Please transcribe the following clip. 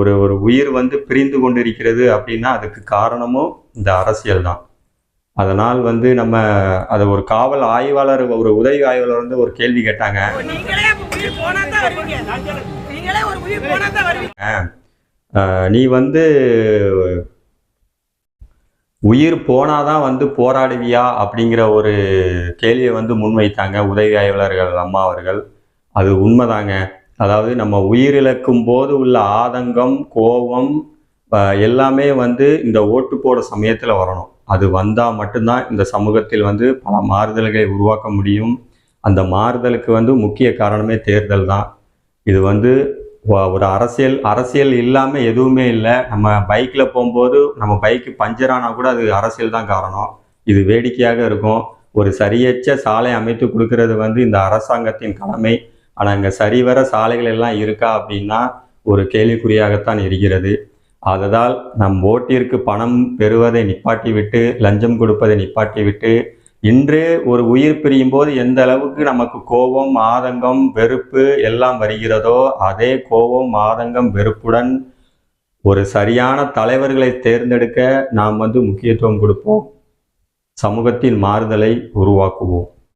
ஒரு ஒரு உயிர் வந்து பிரிந்து கொண்டிருக்கிறது அப்படின்னா அதுக்கு காரணமும் இந்த அரசியல் தான். அதனால் வந்து நம்ம அதை ஒரு காவல் ஆய்வாளர் ஒரு உதவி ஆய்வாளர் வந்து ஒரு கேள்வி கேட்டாங்க. நீ வந்து உயிர் போனாதான் வந்து போராடுவியா அப்படிங்கிற ஒரு கேள்வியை வந்து முன்வைத்தாங்க உதவி ஆய்வாளர்கள் அம்மா அவர்கள். அது உண்மைதாங்க. அதாவது நம்ம உயிரிழக்கும் போது உள்ள ஆதங்கம் கோபம் எல்லாமே வந்து இந்த ஓட்டு போட சமயத்தில் வரணும். அது வந்தால் மட்டும்தான் இந்த சமூகத்தில் வந்து பல மாறுதல்களை உருவாக்க முடியும். அந்த மாறுதலுக்கு வந்து முக்கிய காரணமே தேர்தல் தான். இது வந்து ஒரு அரசியல் அரசியல் இல்லாமல் எதுவுமே இல்லை. நம்ம பைக்கில் போகும்போது நம்ம பைக்கு பஞ்சர் ஆனால் கூட அது அரசியல் தான் காரணம். இது வேடிக்கையாக இருக்கும். ஒரு சரியற்ற சாலை அமைத்து கொடுக்கறது வந்து இந்த அரசாங்கத்தின் கடமை. ஆனால் இங்கே சரிவர சாலைகள் எல்லாம் இருக்கா அப்படின்னா ஒரு கேள்விக்குறியாகத்தான் இருக்கிறது. ஆததால் நம் ஓட்டிற்கு பணம் பெறுவதை நிப்பாட்டிவிட்டு லஞ்சம் கொடுப்பதை நிப்பாட்டிவிட்டு இன்று ஒரு உயிர் பிரியும் போது எந்த அளவுக்கு நமக்கு கோபம் ஆதங்கம் வெறுப்பு எல்லாம் வருகிறதோ அதே கோபம் ஆதங்கம் வெறுப்புடன் ஒரு சரியான தலைவர்களை தேர்ந்தெடுக்க நாம் வந்து முக்கியத்துவம் கொடுப்போம். சமூகத்தின் மாறுதலை உருவாக்குவோம்.